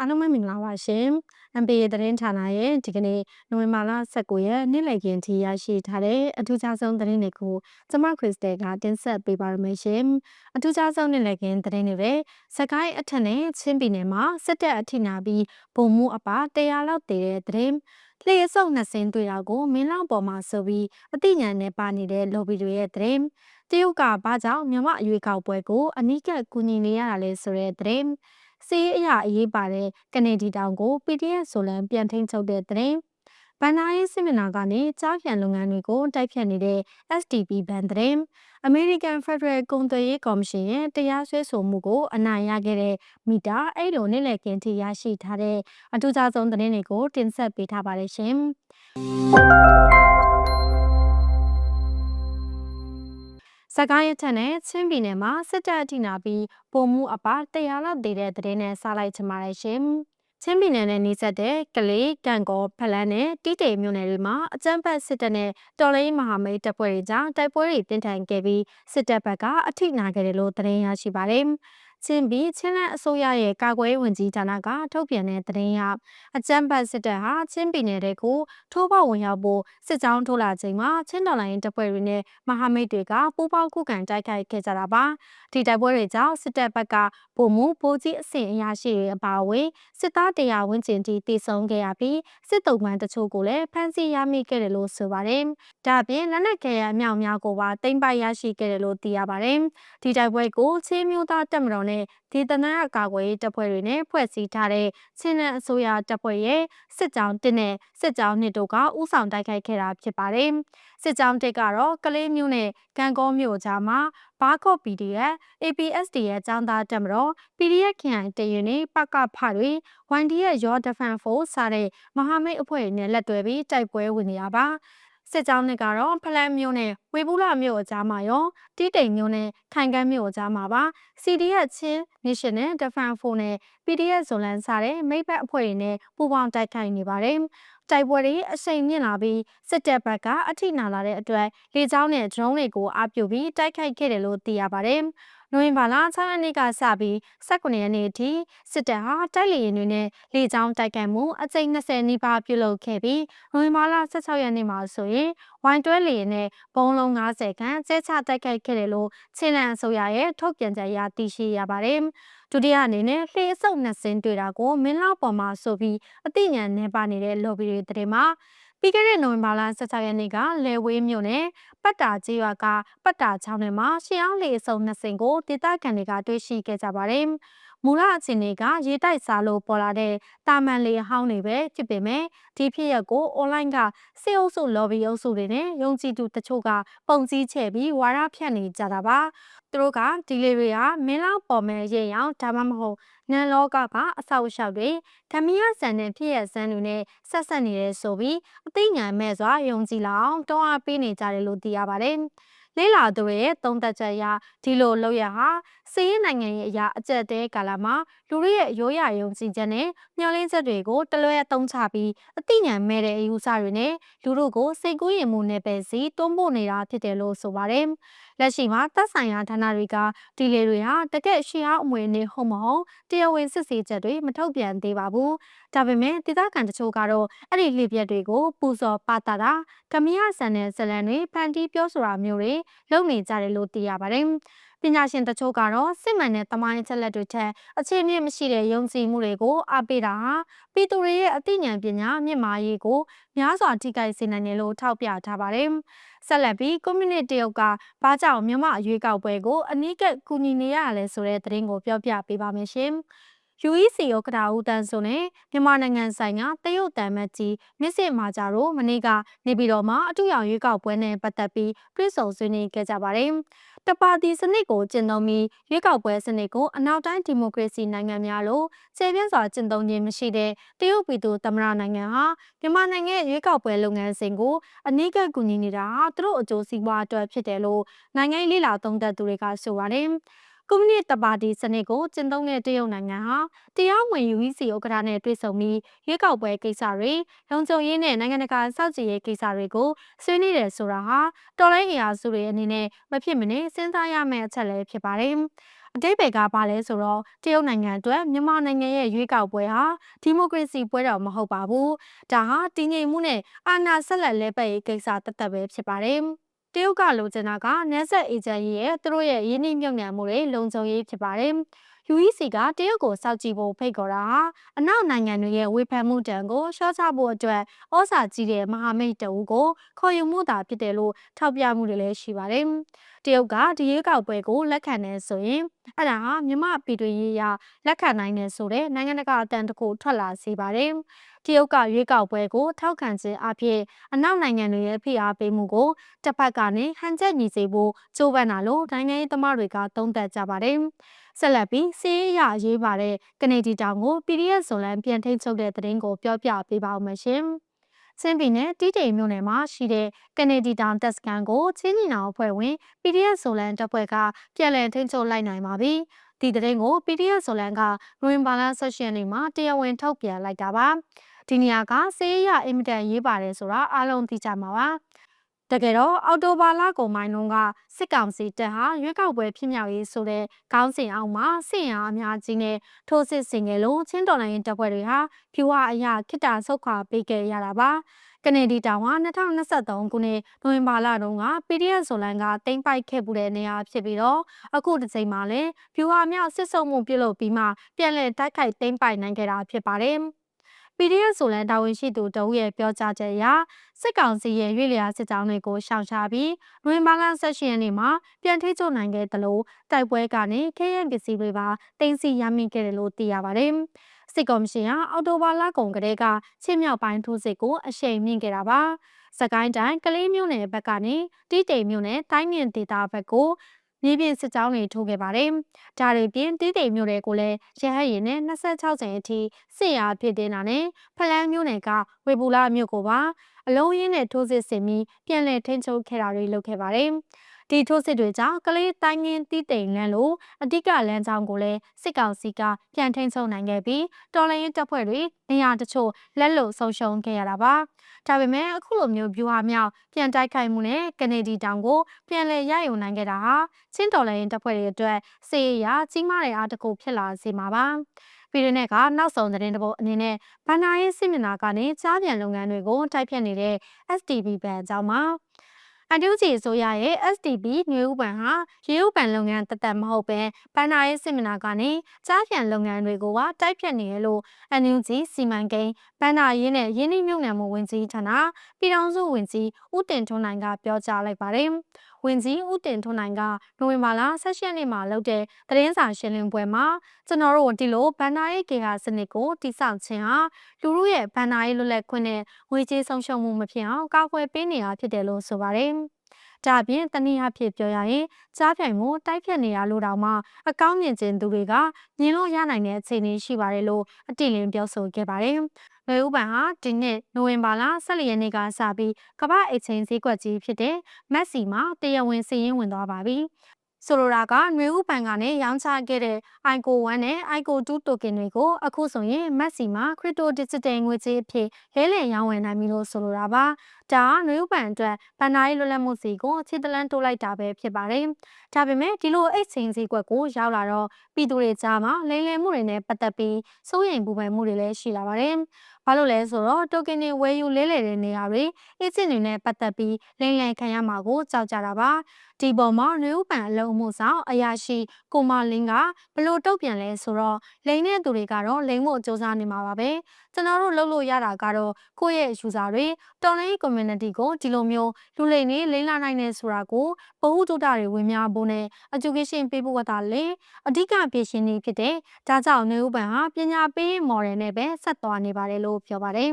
အားလုံးပဲမင်္ဂလာပါရှင် MPA သတင်းဌာနရဲ့ဒီကနေ့နိုဝင်ဘာလ19ရက်နေ့လည်ခင်းထိရရှိထားတဲ့အထူးခြားဆုံးသတင်းတွေကိုကျမခရစ်စတယ်ကတင်ဆက်ပေးပါရမယ်ရှင်အထူးခြားဆုံးနေ့လည်ခင်းသတင်းတွေပဲစကိုင်းအထက်နဲ့ချင်းပြည်နယ်မှာစစ်တပ်အထိနာပြီးဗုံမှုအပါ100လောက်တည်တဲ့သတင်းလျှက်စုပ်နှစ်စင်းတွေ့တာကိုမင်းလောက်ပေါ်မှာဆိုပြီးအသိဉာဏ်နဲ့ပါနေတဲ့ lobby တွေရဲ့သတင်းတရုတ်ကဘာကြောင့်မြမအရွေးကောက်ပွဲကိုအနီးကပ်ကူညီနေရတာလဲဆိုတဲ့သတင်း စီးအရာအရေးပါတဲ့ကနေဒီတောင်ကို PDF ဆိုလန်ပြန်ထိန်ချုပ်တဲ့သတင်းဗန်နာရေးစစ်မျက်နှာကနေကြားဖြန်လုပ်ငန်းတွေကိုတိုက်ဖြတ်နေတဲ့ STP ဘန်သတင်းအမေရိကန်ဖက်ဒရယ်ကုန်သွယ်ရေးကော်မရှင်ရဲ့တရားစွဲဆိုမှုကိုအနိုင်ရခဲ့တဲ့မီတာအဲ့လိုနေ့လည်ကင်းထိရရှိထားတဲ့အထူးခြားဆုံးသတင်းတွေကိုတင်ဆက်ပေးထားပါတယ်ရှင် စကိုင်းရထက်နဲ့ချင်းပြည်နယ်မှာစစ်တပ်အထိနာပြီးပုံမှုအပါတရားလောက်တည်တဲ့သတင်းနဲ့စားလိုက်ချင်ပါတယ်ရှင်။ချင်းပြည်နယ်နဲ့နှိစက်တဲ့ကလေးကံကောဖလန်းနဲ့တီးတိမ်မြို့နယ်တွေမှာအကြမ်းဖက်စစ်တပ်နဲ့တော်လိုင်းမဟာမိတ်တပ်ဖွဲ့တွေကြားတိုက်ပွဲတွေတင်းထန်ခဲ့ပြီးစစ်တပ်ဘက်ကအထိနာခဲ့တယ်လို့သတင်းရရှိပါတယ်။ ချင်းပြည်ချင်းလန်းအစိုးရရဲ့ကာကွယ်ရေးဝန်ကြီးဌာနကထုတ်ပြန်တဲ့သတင်းအရအကြမ်းဖက်စစ်တပ်ဟာချင်းပြည်နယ်တွေကိုထိုးပေါက်ဝင်ရောက်ဖို့စစ်ကြောင်းထိုးလာချိန်မှာချင်းတော်လိုင်းတပ်ဖွဲ့တွေနဲ့မဟာမိတ်တွေကပူးပေါင်းခုခံတိုက်ခိုက်ခဲ့ကြတာပါဒီတိုက်ပွဲတွေကြောင့်စစ်တပ်ဘက်ကဗိုလ်မှူးဗိုလ်ကြီးအဆင့်အရာရှိတွေအပါအဝင်စစ်သားတရားဝန်းကျင်တီတည်ဆုံခဲ့ရပြီးစစ်တုံးမှန်တချို့ကိုလည်းဖမ်းဆီးရမိခဲ့တယ်လို့ဆိုပါတယ်ဒါအပြင်လက်နက်ခဲယအမြောက်များကိုပါတင်ပိုက်ရရှိခဲ့တယ်လို့သိရပါတယ်ဒီတိုက်ပွဲကိုချင်းမျိုးသားတပ်မတော်နဲ့ဒေသနာအကာအကွယ်ရေးတပ်ဖွဲ့တွေနဲ့ဖွဲ့စည်းထားတဲ့ချင်းနန်အစိုးရတပ်ဖွဲ့ရဲ့စစ်ကြောင်းတစ်နဲ့စစ်ကြောင်းနှစ်တို့ကဥဆောင်တိုက်ခိုက်ခဲ့တာဖြစ်ပါတယ်။စစ်ကြောင်းတစ်ကတော့ကလေးမျိုးနဲ့ကံကောမျိုးကြားမှာဘာကော့ PDF APSD ရဲ့ចောင်းသားတပ်မတော် PDF ခရိုင်တရင်နေပကဖတွေ YD ရဲ့ Your Defense Force စတဲ့မဟာမိတ်အဖွဲ့နဲ့လက်တွဲပြီးတိုက်ပွဲဝင်နေတာပါ။ စစ်ကြောင်းနှစ်ကတော့ဖလန်းမြို့နဲ့ဝေဘူးလာမြို့အကြားမှာရောတီးတိမ်မြို့နဲ့ခိုင်ကန်းမြို့အကြားမှာပါ CDF ချင်း National Defense Force နဲ့ PDF ဇွန်လန်စားတဲ့မိဘအဖွဲ့တွေနဲ့ပူးပေါင်းတိုက်ခိုက်နေပါတယ်။တိုက်ပွဲတွေအရှိန်မြင့်လာပြီးစစ်တပ်ဘက်ကအထိနာလာတဲ့အတွက်လေကြောင်းနဲ့ drone တွေကိုအပြုတ်ပြီးတိုက်ခိုက်ခဲ့တယ်လို့သိရပါတယ်။ နိုဝင်ဘာလ6ရက်နေ့ကစပြီး19ရက်နေ့အထိစစ်တပ်ဟာတိုက်လေယာဉ်တွေနဲ့လေကြောင်းတိုက်ခိုက်မှုအကြိမ်20နီးပါးပြုလုပ်ခဲ့ပြီးနိုဝင်ဘာလ16ရက်နေ့မှာဆိုရင်ဝိုင်းတွဲလေယာဉ်နဲ့ဘုံလုံး90ခန်းကျဲချတိုက်ခိုက်ခဲ့တယ်လို့ချင်းလန်အစိုးရရဲ့ထုတ်ပြန်ချက်အရသိရှိရပါတယ်။ဒုတိယအနေနဲ့လှေအစုပ်နှစ်စင်းတွေ့တာကိုမင်းလောက်ပေါ်မှာဆိုပြီးအသိဉာဏ်နဲ့ပါနေတဲ့ lobby တွေတဲ့မှာ ပြီးခဲ့တဲ့နိုဝင်ဘာလ16ရက်နေ့ကလဲဝေးမြို့နယ်ပတ်တာကျေးရွာကပတ်တာချောင်းထဲမှာရှီအောင်လေအစုံနှစ်စင်ကိုဒေသခံတွေကတွေ့ရှိခဲ့ကြပါတယ်။ မူလအခြေအနေကရေတိုက်စားလို့ပေါ်လာတဲ့တာမန်လေဟောင်းတွေပဲဖြစ်ပေမဲ့ဒီဖြစ်ရပ်ကို online ကစေအုပ်စု lobby အုပ်စုတွေနဲ့ယုံကြည်သူတချို့ကပုံစည်းချဲ့ပြီးဝါရဖြန့်နေကြတာပါသူတို့ကဒီလေတွေဟာမင်းလောက်ပေါ်မဲ့ရေရောင်ဒါမှမဟုတ်နန်လောကကအဆောက်အအုံတွေဓမီယဆန်တဲ့ဖြစ်ရဆန်းတွေနဲ့ဆက်ဆက်နေတယ်ဆိုပြီးအသိဉာဏ်မဲ့စွာယုံကြည်လောက်တောင်းအားပေးနေကြတယ်လို့သိရပါတယ်။ လေးလာသူတွေရဲ့သုံးသက်ချက်အရဒီလိုလောက်ရဟာစီးရင်နိုင်ငံရဲ့အရာအကျက်တဲကာလမှာလူတွေရဲ့ရိုးရာယုံကြည်ချက်နဲ့မျှော်လင့်ချက်တွေကိုတလွဲအသုံးချပြီးအသိဉာဏ်မဲ့တဲ့အယူဆတွေနဲ့လူတို့ကိုစိတ်ကူးရင်မှုနဲ့ပဲစီတွန်းပို့နေတာဖြစ်တယ်လို့ဆိုပါတယ်။ လက်ရှိမှာသက်ဆိုင်ရာဌာနတွေကဒီလေတွေဟာတကက်ရှီအောင်အမွေနဲ့ဟုတ်မဟုတ်တရားဝင်စစ်ဆေးချက်တွေမထုတ်ပြန်သေးပါဘူး။ဒါပေမဲ့ဒေသခံတချို့ကတော့အဲ့ဒီလျှက်ပြက်တွေကိုပူဇော်ပါတာတာကမရဆန်တဲ့ဇလန်တွေဖန်တီးပြောဆိုတာမျိုးတွေလုပ်နေကြတယ်လို့သိရပါတယ်။ ပညာရှင်တချို့ကတော့စစ်မှန်တဲ့သမိုင်းအချက်လက်တွေထက်အခြေအမြစ်မရှိတဲ့ယုံကြည်မှုတွေကိုအားပေးတာဟာပြည်သူတွေရဲ့အသိဉာဏ်ပညာမြင့်မားရေးကိုများစွာထိခိုက်စေနိုင်တယ်လို့ထောက်ပြထားပါတယ်။ဆက်လက်ပြီးကွန်မြူနတီတရုတ်ကဘာကြောင့်မြန်မာအရွေးကောက်ပွဲကိုအနီးကပ်ကူညီနေရလဲဆိုတဲ့သတင်းကိုပြောပြပေးပါမယ်ရှင်။ UEC ဥက္ကဋ္ဌဦးတန်းစွန်နဲ့မြန်မာနိုင်ငံဆိုင်ရာတရုတ်တန်မတ်ကြီးမြစ်စစ်မာကြတို့မနေ့ကနေပြည်တော်မှာအထူးရောင်ရွေးကောက်ပွဲနဲ့ပတ်သက်ပြီးတွေ့ဆုံဆွေးနွေးခဲ့ကြပါတယ်။တပါတီစနစ်ကိုကျင့်သုံးပြီးရွေးကောက်ပွဲစနစ်ကိုအနောက်တိုင်းဒီမိုကရေစီနိုင်ငံများလိုခြေပြင်းစွာကျင့်သုံးခြင်းမရှိတဲ့တရုတ်ပြည်သူသမ္မတနိုင်ငံဟာမြန်မာနိုင်ငံရွေးကောက်ပွဲလုပ်ငန်းစဉ်ကိုအနိကကူညီနေတာဟာသူတို့အကျိုးစီးပွားအတွက်ဖြစ်တယ်လို့နိုင်ငံရေးလာသုံးသပ်သူတွေကဆိုပါတယ်။ ကွန်မြူနတီပါတီစနစ်ကိုကျင့်သုံးတဲ့တရုတ်နိုင်ငံဟာတရားဝင် UEC ဥက္ကဋ္ဌနဲ့တွေ့ဆုံပြီးရွေးကောက်ပွဲကိစ္စတွေလုံခြုံရေးနဲ့နိုင်ငံတကာစောင့်ကြည့်ရေးကိစ္စတွေကိုဆွေးနွေးတယ်ဆိုတာဟာတော်လိုင်းအရာစုတွေအနေနဲ့မဖြစ်မနေစဉ်းစားရမယ့်အချက်လည်းဖြစ်ပါတယ်။အတိတ်ဘယ်ကပါလဲဆိုတော့တရုတ်နိုင်ငံအတွက်မြန်မာနိုင်ငံရဲ့ရွေးကောက်ပွဲဟာဒီမိုကရေစီပွဲတော်မဟုတ်ပါဘူးဒါဟာတည်ငြိမ်မှုနဲ့အာဏာဆက်လက်လဲပတ်ရေးကိစ္စတသက်ပဲဖြစ်ပါတယ် တရုတ်ကလိုချင်တာကနက်ဆက်အေဂျင့်ရဲ့သူတို့ရဲ့ရင်းနှီးမြှုပ်နှံမှုတွေလုံခြုံရေးဖြစ်ပါတယ်။ UEC ကတရုတ်ကိုစောက်ကြည့်ဖို့ဖိတ်ခေါ်တာဟာအနောက်နိုင်ငံတွေရဲ့ဝေဖန်မှုတံကိုရှော့ချဖို့အတွက်ဩစာကြီးတဲ့မဟာမိတ်တအူးကိုခေါ်ယူမှုသာဖြစ်တယ်လို့ထောက်ပြမှုတွေလည်းရှိပါတယ်။တရုတ်ကဒီရွေးကောက်ပွဲကိုလက်ခံနေဆိုရင်အဲ့ဒါဟာမြမပြည်တွင်းရေးရလက်ခံနိုင်တယ်ဆိုတဲ့နိုင်ငံတကာအတန်တကူထွက်လာစေပါတယ်။ တရုတ်ကရွေးကောက်ပွဲကိုထောက်ခံခြင်းအဖြစ်အနောက်နိုင်ငံတွေရဲ့ဖိအားပေးမှုကိုတစ်ဖက်ကနေဟန်ချက်ညီစေဖို့ကြိုးပမ်းတာလို့နိုင်ငံရေးသမားတွေကသုံးသပ်ကြပါတယ်။ဆက်လက်ပြီးစီးရရေးပါတဲ့ကနေဒီတောင်ကို PDF ဇွန်လန်ပြန်ထိန်ချုပ်တဲ့သတင်းကိုပြောပြပေးပါဦးမယ်ရှင်။ချင်းပြည်နယ်တီးတိမ်မြို့နယ်မှာရှိတဲ့ကနေဒီတောင်တက်စကန်ကိုချင်းညီနောင်အဖွဲ့ဝင် PDF ဆိုလန်တပ်ဖွဲ့ကပြန်လည်ထိန်းချုပ်လိုက်နိုင်ပါပြီ။ဒီသတင်းကို PDF ဆိုလန်ကရိုဝင်ဘာလ16ရက်နေ့မှာတရားဝင်ထုတ်ပြန်လိုက်တာပါ။ ဒီနေရာကစေးရအင်မတန်ရေးပါတယ်ဆိုတာအားလုံးသိကြမှာပါ။တကယ်တော့အော်တိုဘာလကုန်ပိုင်းတုန်းကစစ်ကောင်စီတပ်ဟာရွေးကောက်ပွဲဖြစ်မြောက်ရေးဆိုတဲ့ခေါင်းစဉ်အောက်မှာစစ်ရန်အများကြီးနဲ့ထိုးစစ်ဆင်ခဲ့လို့ချင်းတော်လိုင်းတပ်ဖွဲ့တွေဟာဖြူဝအရာခိတ္တဆုတ်ခွာပေးခဲ့ရတာပါကနေဒီတောင်ဟာ2023ခုနှစ်နိုဝင်ဘာလတုန်းက PDF ဆိုလန်ကတင်ပိုက်ခဲ့မှုတဲ့နေရာဖြစ်ပြီးတော့အခုတစ်ချိန်မှာလည်းဖြူဟာမြောက်စစ်ဆုပ်မှုပြုလုပ်ပြီးမှပြန်လည်တိုက်ခိုက်တင်ပိုက်နိုင်ခဲ့တာဖြစ်ပါတယ်။ PDF ဆိုလန်တာဝန်ရှိသူတဦးရဲ့ပြောကြားချက်အရစစ်ကောင်စီရဲ့ရွေ့လျားစစ်ကြောင်းတွေကိုရှောင်ရှားပြီးနိုဝင်ဘာလ16ရက်နေ့မှာပြန်ထိချုပ်နိုင်ခဲ့တယ်လို့တိုက်ပွဲကနေခဲယံပစ္စည်းတွေပါတင်စီရမိခဲ့တယ်လို့သိရပါတယ်။စစ်ကော်မရှင်ဟာအော်တိုဘာလကုန်ကတည်းကချင်းမြောက်ပိုင်းထိုးစစ်ကိုအရှိန်မြင့်ခဲ့တာပါ။စကိုင်းတိုင်းကလေးမျိုးနယ်ဘက်ကနေတီးတိမ်မျိုးနယ်တိုင်းမြင့်ဒေသဘက်ကို မြေပြင်စစ်ကြောင်းတွေထိုးခဲ့ပါတယ်။ဒါတွေပြင်တီးတိမ်မျိုးတွေကိုလည်းရဟတ်ရင်နဲ့26ကျင်းအထိစစ်ရာဖြစ်တင်တာနဲ့ဖလန်းမျိုးနယ်ကဝေဘူလာမြို့ကိုပါအလုံးရင်းနဲ့ထိုးစစ်ဆင်ပြီးပြန်လည်ထိန်းချုပ်ခဲ့တာတွေလုပ်ခဲ့ပါတယ်။ ဒီထိုးစစ်တွေကြောင့်ကလေးတိုင်းငင်းတီးတိမ်လန်းလိုအဓိကလမ်းကြောင်းကိုလည်းစစ်ကောင်စီကပြန်ထိန်းချုပ်နိုင်ခဲ့ပြီးတော်လိုင်းတပ်ဖွဲ့တွေနေရာတချို့လက်လွတ်ဆုံးရှုံးခဲ့ရတာပါ။ဒါပေမဲ့အခုလိုမျိုးဗျူဟာမြောက်ပြန်တိုက်ခိုက်မှုနဲ့ကနေဒီတောင်ကိုပြန်လည်ရယူနိုင်ခဲ့တာဟာချင်းတော်လိုင်းတပ်ဖွဲ့တွေအတွက်စေရရာကြီးမားတဲ့အားတကူဖြစ်လာစေမှာပါ။ပြည်တွင်းကနောက်ဆုံးသတင်းတပုတ်အနေနဲ့ဗန္နာရေးစစ်မျက်နှာကနေကြားပြန်လုပ်ငန်းတွေကိုတိုက်ဖြတ်နေတဲ့ STB ဘဏ်အကြောင်းမှာ အန်တူဂျီအစိုးရရဲ့ STB ຫນွေဥပံဟာရေဥပံလုပ်ငန်းတသက်မဟုတ်ပဲဘန်နာရေးစစ်မနာကနေကြားပြန်လုပ်ငန်းတွေကိုပါတိုက်ဖြတ်နေရလို့အန်တူဂျီစီမံကိန်းဘန်နာရေးနဲ့ရင်းနှီးမြှုပ်နှံမှုဝင်ကြီးဌာနပြည်ထောင်စုဝင်ကြီးဦးတင်ထွန်းနိုင်ကပြောကြားလိုက်ပါတယ်။ဝင်ကြီးဦးတင်ထွန်းနိုင်ကနိုဝင်ဘာလ16ရက်နေ့မှာလုပ်တဲ့သတင်းစာရှင်းလင်းပွဲမှာကျွန်တော်တို့ဒီလိုဘန်နာရေးကေဟာစနစ်ကိုတိစောက်ခြင်းဟာလူမှုရဲ့ဘန်နာရေးလွတ်လပ်ခွင့်နဲ့ငွေကြေးဆုံးရှုံးမှုမဖြစ်အောင်ကာကွယ်ပေးနေတာဖြစ်တယ်လို့ဆိုပါတယ်။ ဒါအပြင်တနည်းအားဖြင့်ပြောရရင်ကြားပြိုင်မှုတိုက်ဖြတ်နေတာလို့တောင်မှအကောင်းမြင်ခြင်းသူတွေကမြင်လို့ရနိုင်တဲ့အခြေအနေရှိပါတယ်လို့အတိအလင်းပြောဆိုခဲ့ပါတယ်။လွယ်ဥပံဟာဒီနှစ်နိုဝင်ဘာလ14ရက်နေ့ကစပြီးကမ္ဘာအိတ်ချင်းဈေးကွက်ကြီးဖြစ်တဲ့မက်ဆီမှာတရားဝင်စီးရင်ဝင်သွားပါပြီဆိုလိုတာကຫນွေဥပန်ကနေရောင်းချခဲ့တဲ့ ICO 1နဲ့ ICO 2 token တွေကိုအခုဆိုရင် Maxi မှာ crypto digital ငွေကြေးအဖြစ်လဲလှယ်ရောင်းဝယ်နိုင်ပြီလို့ဆိုလိုတာပါ ဒါကຫນွေဥပန်အတွက်ဗန်နာရေးလွတ်လပ်မှုစီကိုခြေတလန်းတိုးလိုက်တာပဲဖြစ်ပါတယ်ဒါပေမဲ့ဒီလိုအိတ်ချင်းစည်းကွက်ကိုရောက်လာတော့ပြည်သူတွေကြားမှာလိမ်လည်မှုတွေနဲ့ပတ်သက်ပြီးစိုးရိမ်ပူပန်မှုတွေလည်းရှိလာပါတယ်ဘာလို့လဲဆိုတော့ token တွေဝယ်ယူလဲလှယ်တဲ့နေရာတွေ agent တွေနဲ့ပတ်သက်ပြီးလိမ်လည်ခံရမှာကိုကြောက်ကြတာပါဒီပေါ်မှာနယူးပန်အလုံးမှုဆောင်အရာရှိကိုမလင်းကဘလို့တုတ်ပြန်လဲဆိုတော့လိန်တဲ့သူတွေကတော့လိန်ဖို့စ조사နေမှာပါပဲ ကျွန်တော်တို့လုပ်လို့ရတာကတော့ကိုယ့်ရဲ့ user တွေတော်လိုင်း community ကိုဒီလိုမျိုးလူလိန်နေလိန်လာနိုင်နေဆိုတာကိုဘဟုတုတတွေဝင်များဖို့နဲ့ education ပေးဖို့ကသာလေအဓိကပြင်ရှင်နေဖြစ်တဲ့ဒါကြောင့်နယူးပန်ဟာပညာပေး model နဲ့ပဲဆက်သွားနေပါတယ်လို့ပြောပါတယ်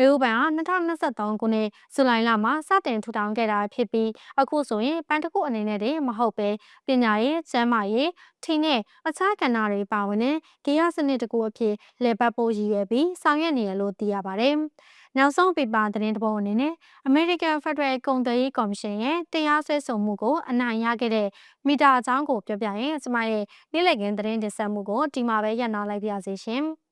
ရေဦးပန်ဟာ2023ခုနှစ်ဇူလိုင်လမှာစတင်ထူထောင်ခဲ့တာဖြစ်ပြီးအခုဆိုရင်ပန်တကုအနေနဲ့တည်းမဟုတ်ပဲပညာရေး၊ကျန်းမာရေး၊ထင်းနဲ့အခြားကဏ္ဍတွေပါဝင်တဲ့ဂေယစနစ်တကူအဖြစ်လည်ပတ်ဖို့ရည်ရွယ်ပြီးဆောင်ရွက်နေရလို့သိရပါတယ်။နောက်ဆုံးပေပါသတင်းတပုတ်အနေနဲ့ American Federal ကုန်သွယ်ရေးကော်မရှင်ရဲ့တရားစွဲဆိုမှုကိုအနိုင်ရခဲ့တဲ့မီတာအကြောင်းကိုပြောပြရင်ကျမရဲ့နေ့လည်ခင်းသတင်းတင်ဆက်မှုကိုဒီမှာပဲရပ်နားလိုက်ပါရစေရှင်။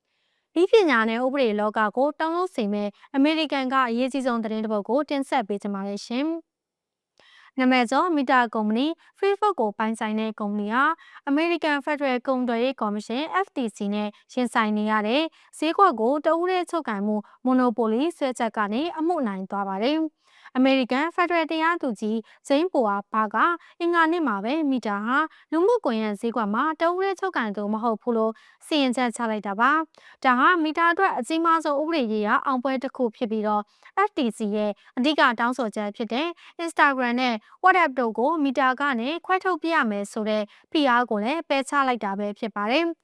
ဤပညာနဲ့ဥပဒေလောကကိုတောင်းလို့စိမ်မဲ့အမေရိကန်ကအရေးကြီးဆုံးသတင်းတစ်ပုဒ်ကိုတင်ဆက်ပေးကြပါရရှင်။နာမည်ကျော်မီတာကုမ္ပဏီ Facebook ကိုပိုင်ဆိုင်တဲ့ကုမ္ပဏီဟာ American Federal ကုန်သွယ်ရေးကော်မရှင် FTC နဲ့ရင်ဆိုင်နေရတဲ့ဈေးကွက်ကိုတဦးတည်းချုပ်ကိုင်မှု monopoly ဆွဲချက်ကနေအမှုနိုင်သွားပါတယ်။ အမေရိကန်ဖက်ဒရယ်တရားသူကြီးဂျိမ်းပိုအာဘာကအင်္ဂါနေ့မှာပဲမီတာဟာလူမှုကွန်ရက်ဈေးကွက်မှာတဦးတည်းချုပ်ကန်သူမဟုတ်ဘူးလို့စီရင်ချက်ချလိုက်တာပါ။ဒါဟာမီတာအတွက်အကြီးမားဆုံးဥပဒေရေးရာအောင်ပွဲတစ်ခုဖြစ်ပြီးတော့ FTC ရဲ့အဓိကတောင်းဆိုချက်ဖြစ်တဲ့ Instagram နဲ့ WhatsApp တို့ကိုမီတာကနေခွဲထုတ်ပြရမယ်ဆိုတဲ့ဖိအားကိုလည်းပယ်ချလိုက်တာပဲဖြစ်ပါတယ်။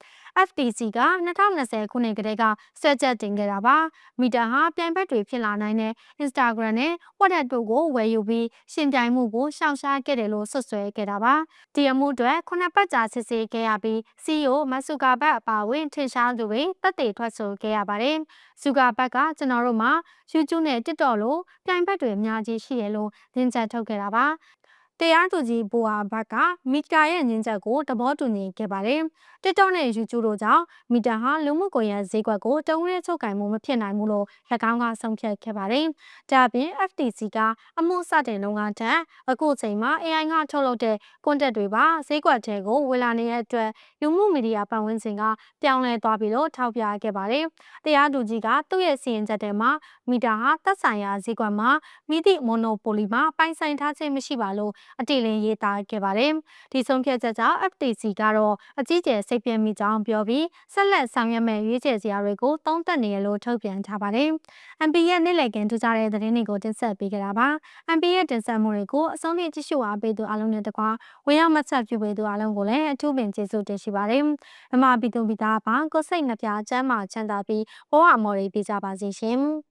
FTC က2020ခုနှစ်ကတည်းကဆွဲချက်တင်ခဲ့တာပါ။မီတာဟာပြိုင်ဘက်တွေဖြစ်လာနိုင်တဲ့ Instagram နဲ့ WhatsApp တို့ကိုဝယ်ယူပြီးရှင်ပြိုင်မှုကိုရှောင်ရှားခဲ့တယ်လို့ဆွဆွဲခဲ့တာပါ။ဒီအမှုအတွက်ခုနှစ်ပတ်ကြာစစ်ဆေးခဲ့ရပြီး CEO မတ်ဆူကာဘတ်အပါအဝင်ထင်ရှားသူတွေတက်တေထွက်ဆိုခဲ့ရပါတယ်။ဆူကာဘတ်ကကျွန်တော်တို့မှာ YouTube နဲ့ TikTok လိုပြိုင်ဘက်တွေအများကြီးရှိတယ်လို့သင်ချက်ထုတ်ခဲ့တာပါ။ တရားသူကြီးဘိုအာဘတ်ကမီတာရဲ့ညင်းချက်ကိုသဘောတူညီခဲ့ပါတယ်။ TikTok နဲ့ YouTube တို့ကြောင့်မီတာဟာလူမှုကွန်ရက်ဈေးကွက်ကိုတုံးရဲချုပ်ကင်မှုမဖြစ်နိုင်ဘူးလို့၎င်းကဆုံးဖြတ်ခဲ့ပါတယ်။ဒါ့အပြင် FTC ကအမှုစတင်လုံးကထက်အခုချိန်မှာ AI ကထုတ်လုပ်တဲ့ content တွေပါဈေးကွက်ထဲကိုဝင်လာနေတဲ့အတွက်လူမှုမီဒီယာပတ်ဝန်းကျင်ကပြောင်းလဲသွားပြီလို့ထောက်ပြခဲ့ပါတယ်။တရားသူကြီးကသူ့ရဲ့စီရင်ချက်ထဲမှာမီတာဟာသက်ဆိုင်ရာဈေးကွက်မှာမိသည့် monopoly မှာပိုင်ဆိုင်ထားခြင်းမရှိပါလို့အတိအလင်းရေးသားခဲ့ပါတယ်။ဒီဆုံးဖြတ်ချက်ကြောင့် FTC ကတော့အကြီးကျယ်စိတ်ပြင်းမိကြောင်းပြောပြီးဆက်လက်ဆောင်ရွက်မဲ့ရွေးချယ်စရာတွေကိုသုံးသပ်နေရလို့ထုတ်ပြန်ထားပါတယ်။ MP ရဲ့နေ့လည်ခင်းထူးခြားတဲ့သတင်းတွေကိုတင်ဆက်ပေးကြတာပါ။ MP ရဲ့တင်ဆက်မှုတွေကိုအဆုံးထိကြည့်ရှုအားပေးသူအားလုံးနဲ့တကွာဝင်ရောက်မှတ်ချက်ပြုပေးသူအားလုံးကိုလည်းအထူးပင်ကျေးဇူးတင်ရှိပါတယ်။မမပြည်သူပြည်သားပါကိုစိတ်နှပြချမ်းမာချမ်းသာပြီးဘဝအမော်တွေပြကြပါစေရှင်။